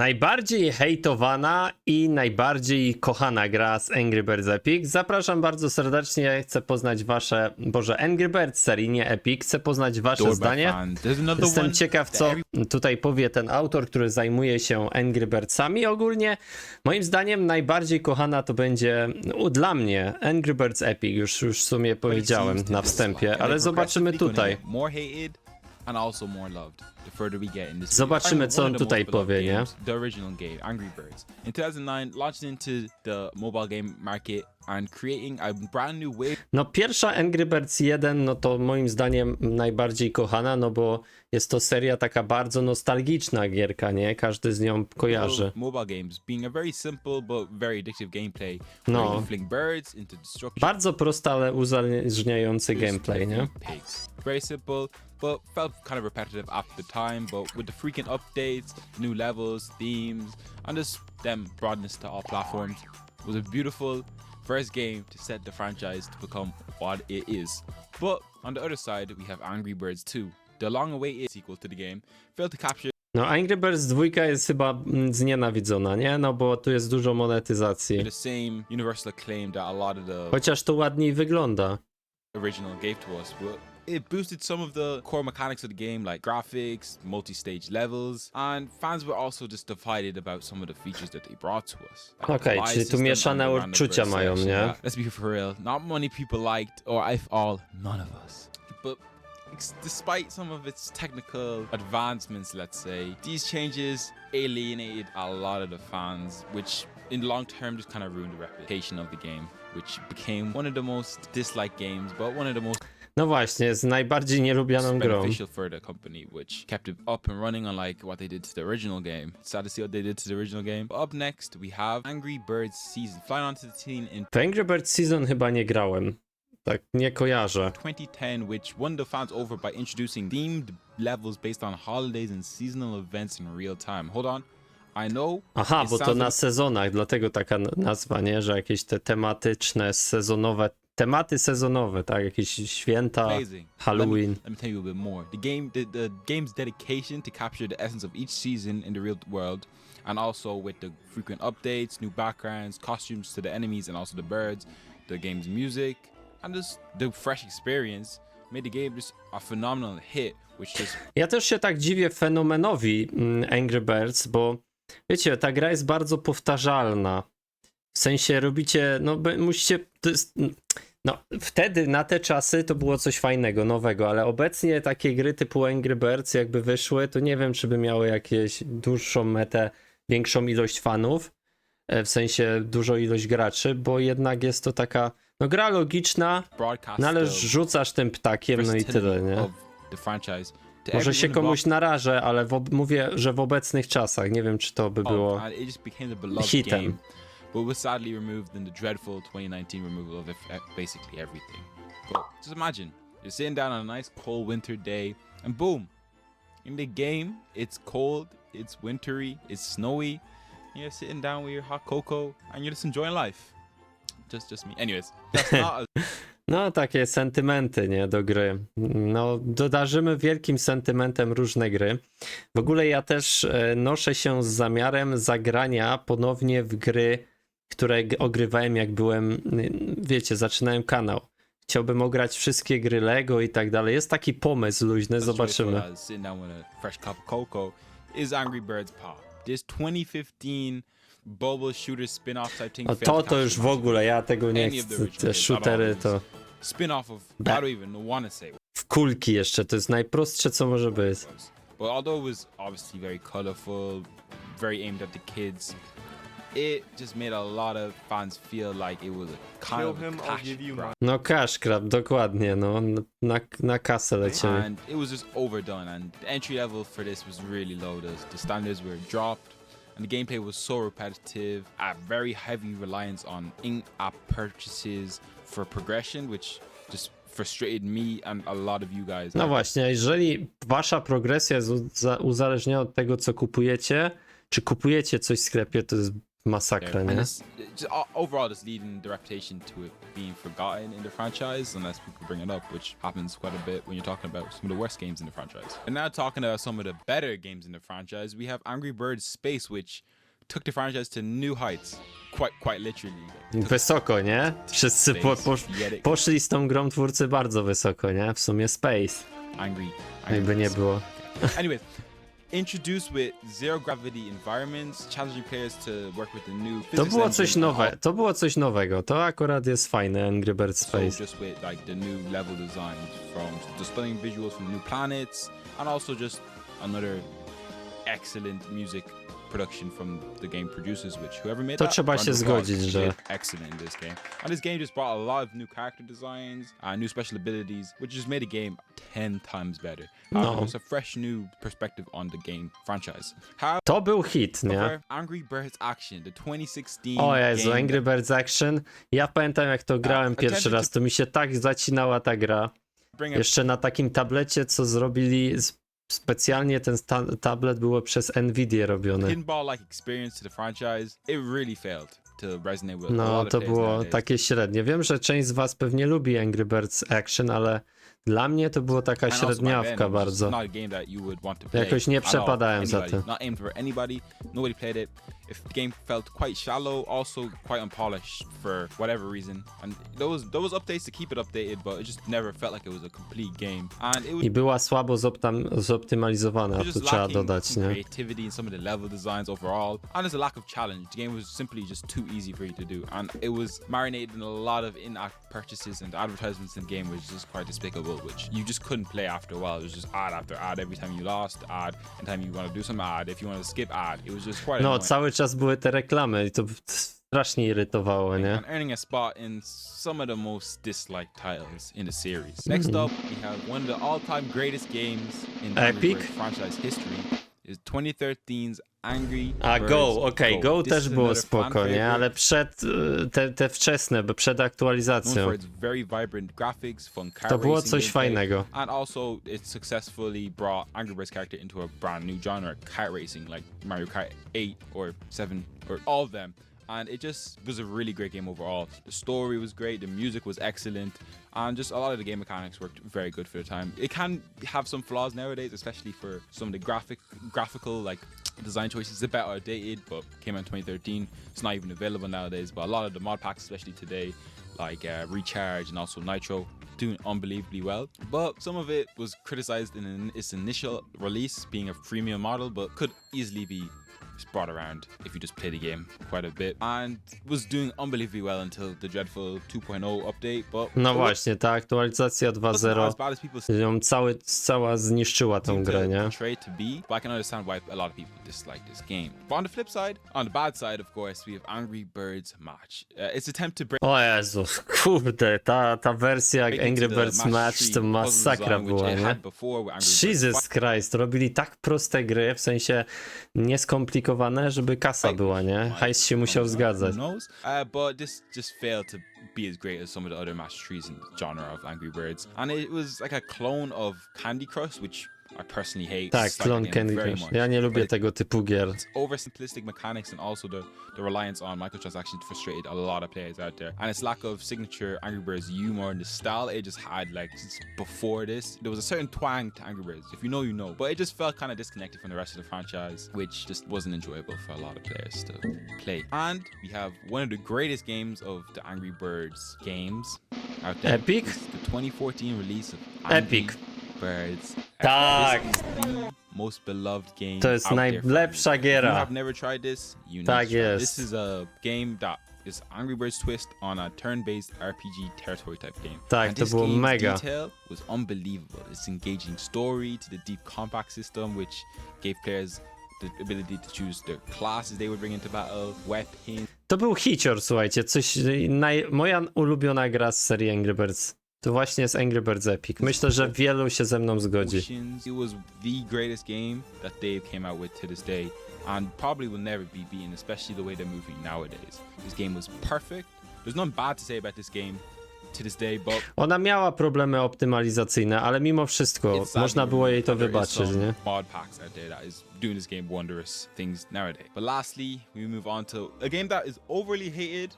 Najbardziej hejtowana i najbardziej kochana gra z Angry Birds Epic. Zapraszam bardzo serdecznie. Chcę poznać wasze, boże, Angry Birds serii, nie Epic. Chcę poznać wasze zdanie. Jestem ciekaw, co tutaj powie ten autor, który zajmuje się Angry Birdsami. Ogólnie, moim zdaniem, najbardziej kochana to będzie u, dla mnie Angry Birds Epic. Już, już w sumie powiedziałem na wstępie, ale zobaczymy tutaj. And also more loved. The further we get in this Zobaczymy, co on tutaj powie, nie? games, The original game, Angry Birds. In 2009, launched into the mobile game market and creating a brand new wave No pierwsza Angry Birds 1, no to moim zdaniem najbardziej kochana, no bo jest to seria taka bardzo nostalgiczna gierka, nie? Każdy z nią kojarzy. mobile games, being a very simple but very addictive gameplay. No. Birds into destruction. Bardzo prosty, ale uzależniający gameplay, nie? Very simple, but felt kind of repetitive at the time. But with the updates, new levels, themes, and them broadness to all platforms, it was a beautiful first game to set the franchise to become what it is. But on the other side, we have Angry Birds 2, the long-awaited sequel to the game, failed to capture No Angry Birds 2 jest chyba mm, znienawidzona, nie? No bo tu jest dużo monetyzacji. the same universal acclaim that a lot of the Chociaż to ładniej wygląda. original gave to us. But it boosted some of the core mechanics of the game, like graphics, multi-stage levels, and fans were also just divided about some of the features that they brought to us. Like the Okej, live czyli tu mieszane and the random odczucia burst mają, nie? Let's be for real. Not many people liked, or if all, none of us. But despite some of its technical advancements, let's say, these changes alienated a lot of the fans, which in the long term just kind of ruined the reputation of the game, which became one of the most disliked games, but one of the most No właśnie, jest najbardziej nielubianą grą. beneficial for the company, which kept it up and running, unlike what they did to the original game. Sad to see what they did to the original game. But up next, we have Angry Birds Season, flying onto the scene in W Angry Birds Season chyba nie grałem. Tak, nie kojarzę. 2010, which won the fans over by introducing themed levels based on holidays and seasonal events in real time. Hold on. I know. Aha, it bo to sounds na sezonach, dlatego taka n- nazwa, nie? Że jakieś te tematyczne, sezonowe, tematy sezonowe, tak? Jakieś święta, amazing. Halloween. Let me, let me tell you a bit more. The game, the, the game's dedication to capture the essence of each season in the real world, and also with the frequent updates, new backgrounds, costumes to the enemies, and also the birds, the game's music, and just the fresh experience made the game just a phenomenal hit, which just Ja też się tak dziwię fenomenowi mm, Angry Birds, bo wiecie, ta gra jest bardzo powtarzalna. W sensie robicie, no musicie, to jest, no wtedy na te czasy to było coś fajnego, nowego, ale obecnie takie gry typu Angry Birds jakby wyszły, to nie wiem, czy by miały jakieś dłuższą metę, większą ilość fanów, e, w sensie dużą ilość graczy, bo jednak jest to taka, no gra logiczna, no ale rzucasz tym ptakiem, no i tyle, nie? Może się komuś narażę, ale w, mówię, że w obecnych czasach. Nie wiem, czy to by było. Oh, beloved hitem. But was sadly removed in the dreadful 2019 removal of eff- basically everything. But just imagine you're sitting down on a nice cold winter day, and boom, in the game it's cold, it's wintry, it's snowy. You're sitting down with your hot cocoa, and you're just enjoying life. Just, just me. Anyways, that's not a No, takie sentymenty, nie, do gry. No, dodarzymy wielkim sentymentem różne gry. W ogóle ja też e, noszę się z zamiarem zagrania ponownie w gry, które ogrywałem jak byłem, y, wiecie, zaczynałem kanał. Chciałbym ograć wszystkie gry Lego i tak dalej. Jest taki pomysł luźny, zobaczymy. as Sitting down with a fresh cup of cocoa is Angry Birds Pop. This 2015 bubble shooter spin-off type thing. O to to już w ogóle, ja tego nie chcę. Te shootery to what w kulki jeszcze, to jest najprostsze co może być. But although it was obviously very colorful, very aimed at the kids, it just made a lot of fans feel like it was a kind Kill of a him, I'll cash give you grab. No cash grab, dokładnie, no. Na, na kasę lecimy. and it was just overdone and the entry level for this was really low the, the standards were dropped and the gameplay was so repetitive a very heavy reliance on in-app purchases for progression which just frustrated me and a lot of you guys No właśnie, jeżeli wasza progresja jest uza- uzależniona od tego, co kupujecie, czy kupujecie coś w sklepie, to jest masakra, And nie? it's, just, uh, overall, it's leading the reputation to it being forgotten in the franchise, unless people bring it up, which happens quite a bit when you're talking about some of the worst games in the franchise. And now talking about some of the better games in the franchise, we have Angry Birds Space, which took the franchise to new heights, quite quite literally. Wysoko, nie? Wszyscy po, po, Space, get it? poszli z tą grą twórcy bardzo wysoko, nie? W sumie Space, Angry. jakby nie było. Anyways, introduced with zero gravity environments, challenging players to work with the new To physics było coś engine. and nowe, to było coś nowego, to akurat jest fajne, Angry Birds So Space. just with like the new level from displaying visuals from new planets and also just another excellent music production from the game producers which whoever made To that trzeba się zgodzić, że- excellent in this game and this game just brought a lot of new character designs and new special abilities which just made the game 10 times better uh, No. it's a fresh new perspective on the game franchise how To był hit, nie? Angry Birds Action, the 2016 O Jezu, Angry Birds Action. Ja pamiętam jak to grałem attempted pierwszy raz, to mi się tak zacinała ta gra. Jeszcze na takim tablecie, co zrobili z- specjalnie ten ta tablet było przez Nvidia robione. pinball-like experience to the franchise, it really failed No, to było takie średnie. Wiem, że część z was pewnie lubi Angry Birds Action, ale dla mnie to było taka średniawka bardzo. Jakoś nie przepadałem za tym. Not aimed for anybody. Nobody played it. If the game felt quite shallow, also quite unpolished for whatever reason, and there was there was updates to keep it updated, but it just never felt like it was a complete game. And it was I była słabo zoptymalizowana, to trzeba dodać, nie? creativity in some of the level designs overall, and there's a lack of challenge. The game was simply just too easy for you to do, and it was marinated in a lot of in-app purchases and advertisements in the game, which is just quite despicable. Which you just couldn't play after a while. It was just ad after ad every time you lost, ad, anytime you want to do some ad, if you want to skip ad, it was just quite No, annoying. cały czas były te reklamy i to strasznie irytowało, nie? and earning a spot in some of the most disliked titles in the series. Next up, we have one of the all-time greatest games in the Epic? Franchise history. Is 2013's Angry A Birds Go, okej, Go This też było spoko, nie? Ale przed, y, te, te wczesne, bo przed aktualizacją, graphics, to było coś gameplay, fajnego. And also, it successfully brought Angry Birds character into a brand new genre, kart racing, like Mario Kart 8 or 7 or all of them. And it just was a really great game overall. The story was great, the music was excellent, and just a lot of the game mechanics worked very good for the time. It can have some flaws nowadays, especially for some of the graphic, graphical like design choices. It's a bit outdated, but came out in 2013. It's not even available nowadays. But a lot of the mod packs, especially today, like uh, Recharge and also Nitro, doing unbelievably well. But some of it was criticized in its initial release, being a premium model, but could easily be brought around if you just play the game quite a bit. And was doing unbelievably well until the dreadful 2.0 update. But No właśnie, ta aktualizacja wasn't 2.0 as bad as people ją cały, cała zniszczyła to grę, nie? to be, but I can understand why a lot of people dislike this game. But on the flip side, on the bad side, of course, we have Angry Birds Match. Uh, its attempt to break O Jezu, kurde, ta, ta wersja Angry Birds match to masakra była, nie? Jesus Christ, robili tak proste gry, w sensie nieskomplikowane, żeby kasa była, nie? Hajs się musiał zgadzać. Uh, but this just failed to be as great as some of the other match trees in the genre of Angry Birds, and it was like a clone of Candy Crush, which I personally hate. Tak, the game Candy very Crush. much. Ja nie lubię But tego typu gier. its oversimplistic mechanics and also the, the reliance on microtransactions frustrated a lot of players out there. And its lack of signature Angry Birds humor and the style it just had like since before this, there was a certain twang to Angry Birds. If you know, you know. But it just felt kind of disconnected from the rest of the franchise, which just wasn't enjoyable for a lot of players to play. And we have one of the greatest games of the Angry Birds games out there. Epic? It's the 2014 release of Angry Epic. Birds. Tak. Most beloved game. To jest out there for najlepsza If you giera. have never tried this, you need Tak to try. jest. This is a game that is Angry Birds twist on a turn-based RPG territory type game. Tak, and to this było game's mega. detail was unbelievable. Its engaging story to the deep combat system, which gave players the ability to choose their classes they would bring into battle, weapons, To był hicior, słuchajcie, coś, naj, moja ulubiona gra z serii Angry Birds. To właśnie jest Angry Birds Epic. Myślę, że wielu się ze mną zgodzi. It was the greatest game that Dave came out with to this day, and probably will never be beaten, especially the way they're moving nowadays. This game was perfect. There's nothing bad to say about this game. to this day, but Ona miała problemy optymalizacyjne, ale mimo wszystko it's sadly można było jej to there is wybaczyć, some nie? Mod packs out there that is doing this game wondrous things nowadays. But lastly, we move on to a game that is overly hated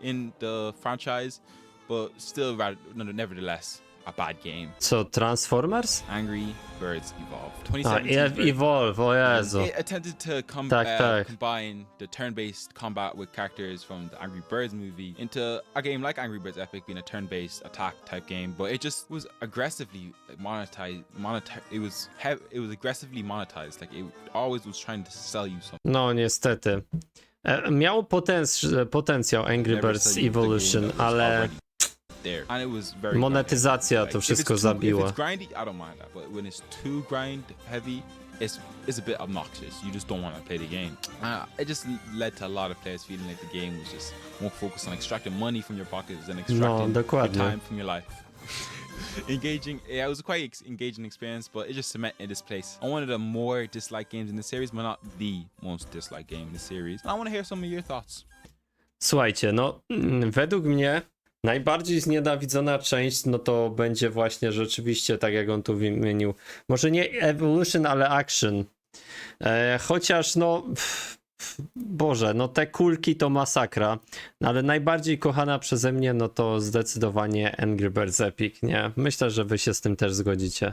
in the franchise, but still, rather, nevertheless, a bad game. Co, Transformers? Angry Birds Evolve. A, 2017 E- version. Evolve, o Jezu. It attempted to com- Tak, uh, tak. combine the turn-based combat with characters from the Angry Birds movie into a game like Angry Birds Epic, being a turn-based attack type game. But it just was aggressively monetized. Monetize. It was hev- It was aggressively monetized. Like it always was trying to sell you something. No, niestety. E, Miał potenc- potencjał Angry Birds sell you the game Evolution, ale There. And it was very monetyzacja grindy. to Like, if wszystko it's zabiła. Grindy, I don't mind that. But when it's too grind heavy, it's it's a bit obnoxious. You just don't want to play the game. Uh, it just led to a lot of players feeling like the game was just more focused on extracting money from your pockets than extracting your No, dokładnie. time from your life. engaging yeah it was a quite ex- engaging experience but it just cemented this place i wanted a more disliked games in the series but not the most disliked game in the series and i want to hear some of your thoughts Słuchajcie, no mm, według mnie najbardziej znienawidzona część, no to będzie właśnie rzeczywiście, tak jak on tu wymienił, może nie Evolution, ale Action. E, chociaż no, pff, Boże, no te kulki to masakra, no, ale najbardziej kochana przeze mnie, no to zdecydowanie Angry Birds Epic, nie? Myślę, że wy się z tym też zgodzicie.